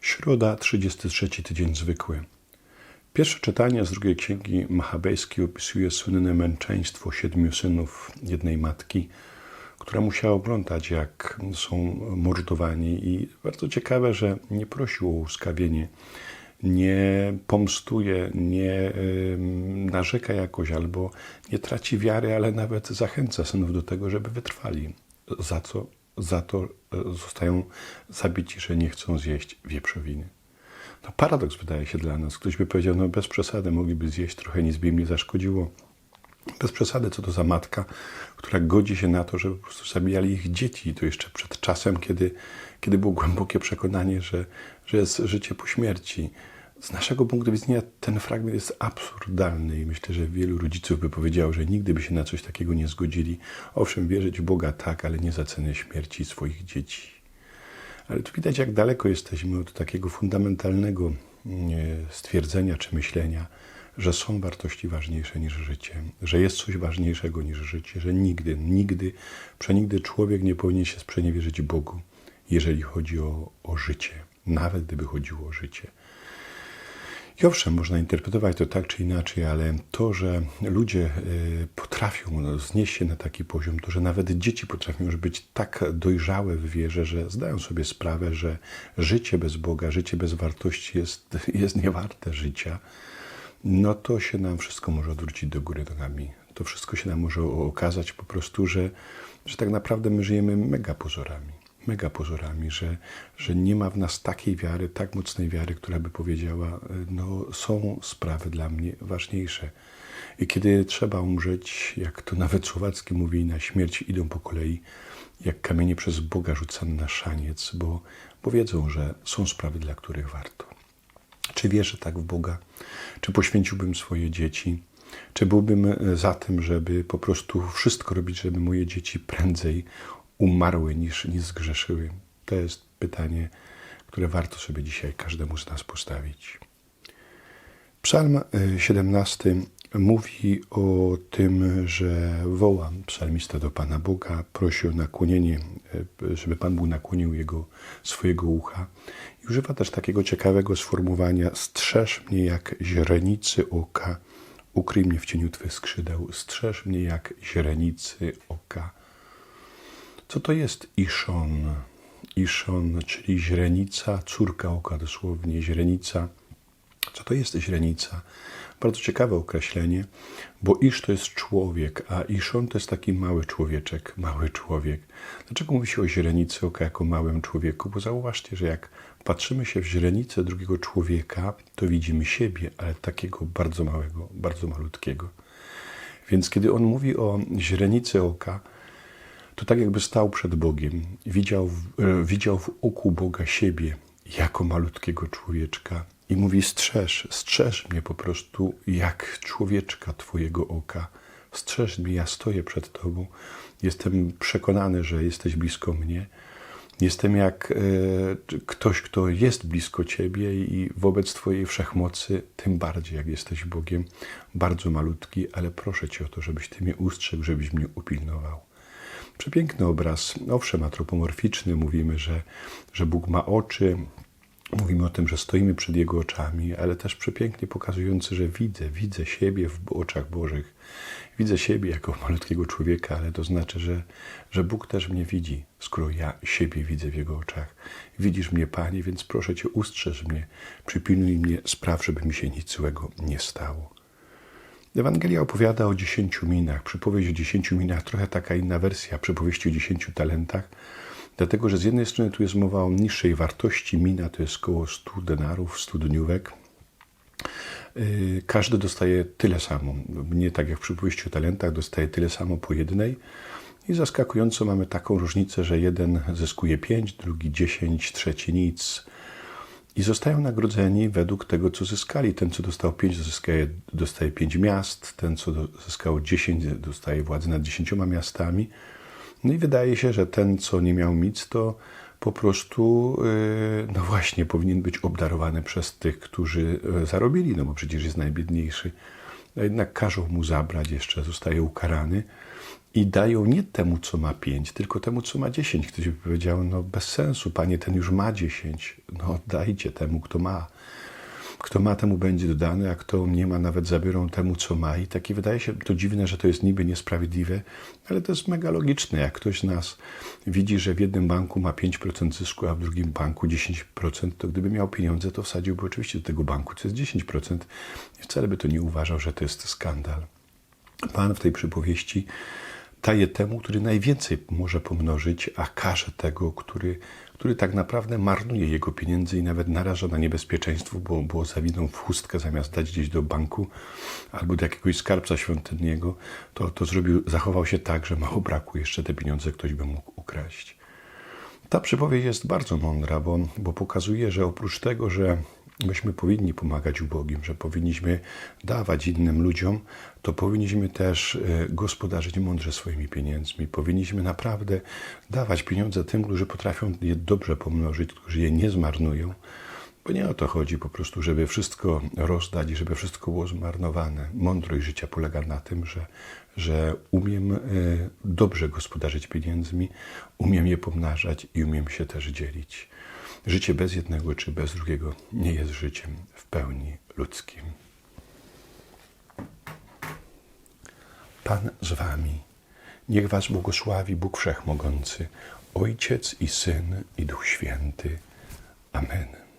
Środa, 33 tydzień zwykły. Pierwsze czytanie z drugiej księgi Machabejskiej opisuje słynne męczeństwo siedmiu synów jednej matki, która musiała oglądać, jak są mordowani. I bardzo ciekawe, że nie prosił o uskawienie, nie pomstuje, nie narzeka jakoś albo nie traci wiary, ale nawet zachęca synów do tego, żeby wytrwali. Za co? Za to e, zostają zabici, że nie chcą zjeść wieprzowiny. No paradoks wydaje się dla nas. Ktoś by powiedział, no bez przesady mogliby zjeść, trochę nic by im nie zaszkodziło. Bez przesady, co to za matka, która godzi się na to, żeby po prostu zabijali ich dzieci. I to jeszcze przed czasem, kiedy, kiedy było głębokie przekonanie, że, że jest życie po śmierci. Z naszego punktu widzenia ten fragment jest absurdalny i myślę, że wielu rodziców by powiedziało, że nigdy by się na coś takiego nie zgodzili. Owszem, wierzyć w Boga tak, ale nie za cenę śmierci swoich dzieci. Ale tu widać, jak daleko jesteśmy od takiego fundamentalnego stwierdzenia czy myślenia, że są wartości ważniejsze niż życie, że jest coś ważniejszego niż życie, że nigdy, nigdy, przenigdy człowiek nie powinien się sprzeniewierzyć Bogu, jeżeli chodzi o, o życie, nawet gdyby chodziło o życie. I owszem, można interpretować to tak czy inaczej, ale to, że ludzie y, potrafią no, znieść się na taki poziom, to, że nawet dzieci potrafią już być tak dojrzałe w wierze, że zdają sobie sprawę, że życie bez Boga, życie bez wartości jest, jest niewarte życia, no to się nam wszystko może odwrócić do góry nogami. To wszystko się nam może okazać po prostu, że, że tak naprawdę my żyjemy mega pozorami mega pozorami, że, że nie ma w nas takiej wiary, tak mocnej wiary, która by powiedziała, no są sprawy dla mnie ważniejsze. I kiedy trzeba umrzeć, jak to nawet Słowacki mówi, na śmierć idą po kolei, jak kamienie przez Boga rzucane na szaniec, bo, bo wiedzą, że są sprawy, dla których warto. Czy wierzę tak w Boga? Czy poświęciłbym swoje dzieci? Czy byłbym za tym, żeby po prostu wszystko robić, żeby moje dzieci prędzej umarły niż, niż zgrzeszyły? To jest pytanie, które warto sobie dzisiaj każdemu z nas postawić. Psalm 17 e, mówi o tym, że woła psalmista do Pana Boga, prosi o nakłonienie, e, żeby Pan Bóg nakłonił jego, swojego ucha. I używa też takiego ciekawego sformułowania: strzeż mnie jak źrenicy oka, ukryj mnie w cieniu Twych skrzydeł, strzeż mnie jak źrenicy oka. Co to jest Iszon? Iszon, czyli źrenica, córka oka dosłownie, źrenica. Co to jest źrenica? Bardzo ciekawe określenie, bo Isz to jest człowiek, a Iszon to jest taki mały człowieczek, mały człowiek. Dlaczego mówi się o źrenicy oka jako małym człowieku? Bo zauważcie, że jak patrzymy się w źrenicę drugiego człowieka, to widzimy siebie, ale takiego bardzo małego, bardzo malutkiego. Więc kiedy on mówi o źrenicy oka, to tak jakby stał przed Bogiem, widział, e, widział w oku Boga siebie jako malutkiego człowieczka i mówi: Strzeż, strzeż mnie po prostu jak człowieczka Twojego oka. Strzeż mnie, ja stoję przed Tobą. Jestem przekonany, że jesteś blisko mnie. Jestem jak e, ktoś, kto jest blisko Ciebie i wobec Twojej wszechmocy, tym bardziej jak jesteś Bogiem, bardzo malutki, ale proszę Cię o to, żebyś Ty mnie ustrzegł, żebyś mnie upilnował. Przepiękny obraz, owszem, antropomorficzny. Mówimy, że, że Bóg ma oczy, Mówimy o tym, że stoimy przed Jego oczami, ale też przepięknie pokazujący, że widzę, widzę siebie w oczach Bożych. Widzę siebie jako malutkiego człowieka, ale to znaczy, że, że Bóg też mnie widzi, skoro ja siebie widzę w Jego oczach. Widzisz mnie, Panie, więc proszę Cię, ustrzeż mnie, przypilnuj mnie, spraw, żeby mi się nic złego nie stało. Ewangelia opowiada o dziesięciu minach. Przypowieść o dziesięciu minach, trochę taka inna wersja przypowieści o dziesięciu talentach, dlatego że z jednej strony tu jest mowa o niższej wartości. Mina to jest około 100 denarów, 100 dniówek. Y, każdy dostaje tyle samo. Nie tak jak w przypowieści o talentach, dostaje tyle samo po jednej. I zaskakująco mamy taką różnicę, że jeden zyskuje pięć, drugi dziesięć, trzeci nic i zostają nagrodzeni według tego, co zyskali. Ten, co dostał pięć, dostaje, dostaje pięć miast, ten, co zyskał dziesięć, dostaje władzę nad dziesięcioma miastami. No i wydaje się, że ten, co nie miał nic, to po prostu, yy, no właśnie, powinien być obdarowany przez tych, którzy yy, zarobili, no bo przecież jest najbiedniejszy. No jednak każą mu zabrać, jeszcze zostaje ukarany. I dają nie temu, co ma pięć, tylko temu, co ma dziesięć. Ktoś by powiedział, no bez sensu, panie, ten już ma dziesięć. No dajcie temu, kto ma. Kto ma, temu będzie dodane, a kto nie ma, nawet zabiorą temu, co ma. I takie wydaje się to dziwne, że to jest niby niesprawiedliwe, ale to jest mega logiczne. Jak ktoś z nas widzi, że w jednym banku ma 5% zysku, a w drugim banku 10%, to gdyby miał pieniądze, to wsadziłby oczywiście do tego banku, co jest 10%. I wcale by to nie uważał, że to jest skandal. Pan w tej przypowieści daje temu, który najwięcej może pomnożyć, a karze tego, który, który tak naprawdę marnuje jego pieniędzy i nawet naraża na niebezpieczeństwo, bo, bo zawinął w chustkę zamiast dać gdzieś do banku albo do jakiegoś skarbca świątynnego, to, to zrobił, zachował się tak, że mało brakuje, jeszcze te pieniądze ktoś by mógł ukraść. Ta przypowieść jest bardzo mądra, bo, bo pokazuje, że oprócz tego, że myśmy powinni pomagać ubogim, że powinniśmy dawać innym ludziom, to powinniśmy też e, gospodarzyć mądrze swoimi pieniędzmi. Powinniśmy naprawdę dawać pieniądze tym, którzy potrafią je dobrze pomnożyć, którzy je nie zmarnują. Bo nie o to chodzi po prostu, żeby wszystko rozdać i żeby wszystko było zmarnowane. Mądrość życia polega na tym, że, że umiem e, dobrze gospodarzyć pieniędzmi, umiem je pomnażać i umiem się też dzielić. Życie bez jednego czy bez drugiego nie jest życiem w pełni ludzkim. Pan z wami. Niech was błogosławi Bóg Wszechmogący, Ojciec i Syn i Duch Święty. Amen.